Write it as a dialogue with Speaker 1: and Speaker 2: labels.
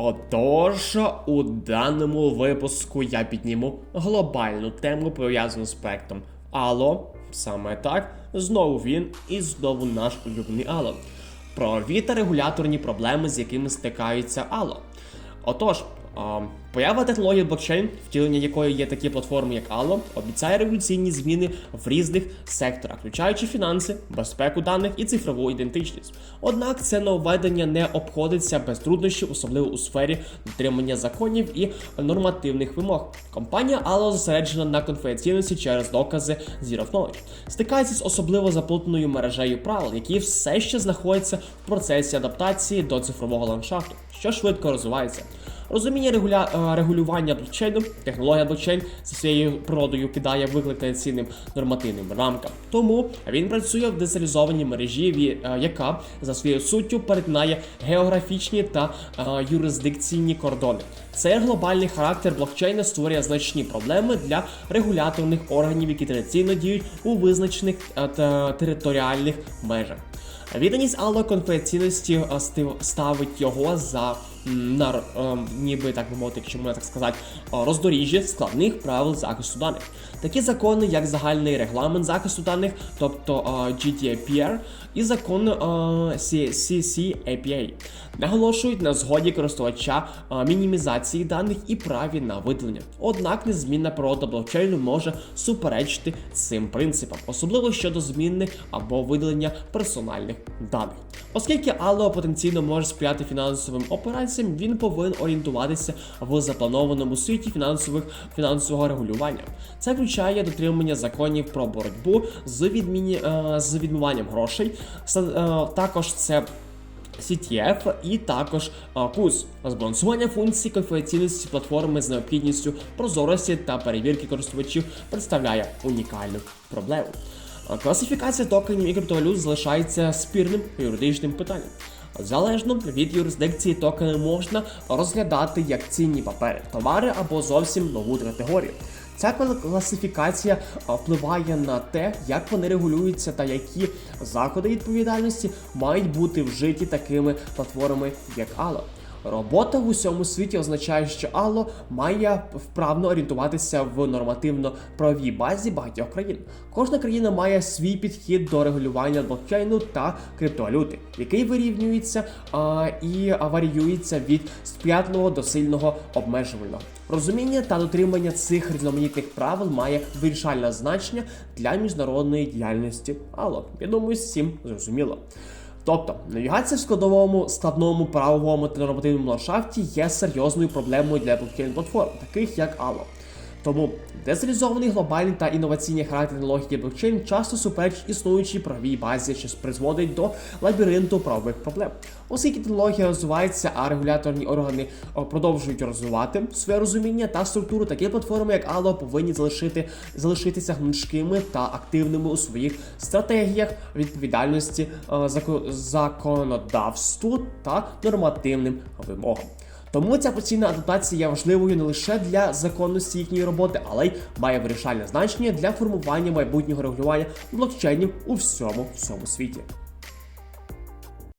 Speaker 1: Отож, у даному випуску я підніму глобальну тему пов'язану з проектом Алло. Саме так, знову він і знову наш улюблений Алло. Про віта регуляторні проблеми, з якими стикаються Алло. Отож, поява технології блокчейн, втілення якої є такі платформи, як Allo, обіцяє революційні зміни в різних секторах, включаючи фінанси, безпеку даних і цифрову ідентичність. Однак це нововведення не обходиться без труднощів, особливо у сфері дотримання законів і нормативних вимог. Компанія Allo зосереджена на конфіденційності через докази Zero Knowledge. Стикається з особливо заплутаною мережею правил, які все ще знаходяться в процесі адаптації до цифрового ландшафту, що швидко розвивається. Розуміння регуля... е, регулювання блокчейну, технологія блокчейн за своєю природою кидає виклик традиційним нормативним рамкам. Тому він працює в децентралізованій мережі, е, яка за своєю суттю перетинає географічні та е, юрисдикційні кордони. Цей глобальний характер блокчейна створює значні проблеми для регуляторних органів, які традиційно діють у визначених територіальних межах. Відданість Алло конфіденційності е, ставить його за на е, ніби так би мовити, якщо можна так сказати, е, роздоріжжя складних правил захисту даних. Такі закони, як загальний регламент захисту даних, тобто GDPR, і закон е, C- CCAPA, наголошують на згоді користувача е, мінімізації даних і праві на видалення. Однак незмінна природа блокчейну може суперечити цим принципам, особливо щодо зміни або видалення персональних даних. Оскільки Allo потенційно може сприяти фінансовим операціям, він повинен орієнтуватися в запланованому світі фінансових фінансового регулювання. Це включає дотримання законів про боротьбу з відміні е, з відмиванням грошей. Е, також це CTF і також а, КУЗ збалансування функцій конфіденційності платформи з необхідністю прозорості та перевірки користувачів представляє унікальну проблему. Класифікація токенів і криптовалют залишається спірним юридичним питанням. Залежно від юрисдикції токени можна розглядати як цінні папери, товари або зовсім нову категорію. Ця кла- класифікація впливає на те, як вони регулюються та які заходи відповідальності мають бути вжиті такими платформами, як Allo. Робота в усьому світі означає, що Allo має вправно орієнтуватися в нормативно-правовій базі багатьох країн. Кожна країна має свій підхід до регулювання блокчейну та криптовалюти, який вирівнюється а, і варіюється від сприятливого до сильного обмежувального. Розуміння та дотримання цих різноманітних правил має вирішальне значення для міжнародної діяльності Allo. Я думаю, всім зрозуміло. Тобто, навігація в складовому складному правовому та нормативному ландшафті є серйозною проблемою для блокчейн платформ, таких як Allo. Тому децентралізований глобальний та інноваційний характер технології блокчейн часто суперечить існуючій правовій базі, що призводить до лабіринту правових проблем. Оскільки технологія розвивається, а регуляторні органи продовжують розвивати своє розуміння та структуру, такі платформи, як Allo, повинні залишити, залишитися гнучкими та активними у своїх стратегіях відповідальності е, зако- законодавству та нормативним вимогам. Тому ця постійна адаптація є важливою не лише для законності їхньої роботи, але й має вирішальне значення для формування майбутнього регулювання блокчейнів у всьому всьому світі.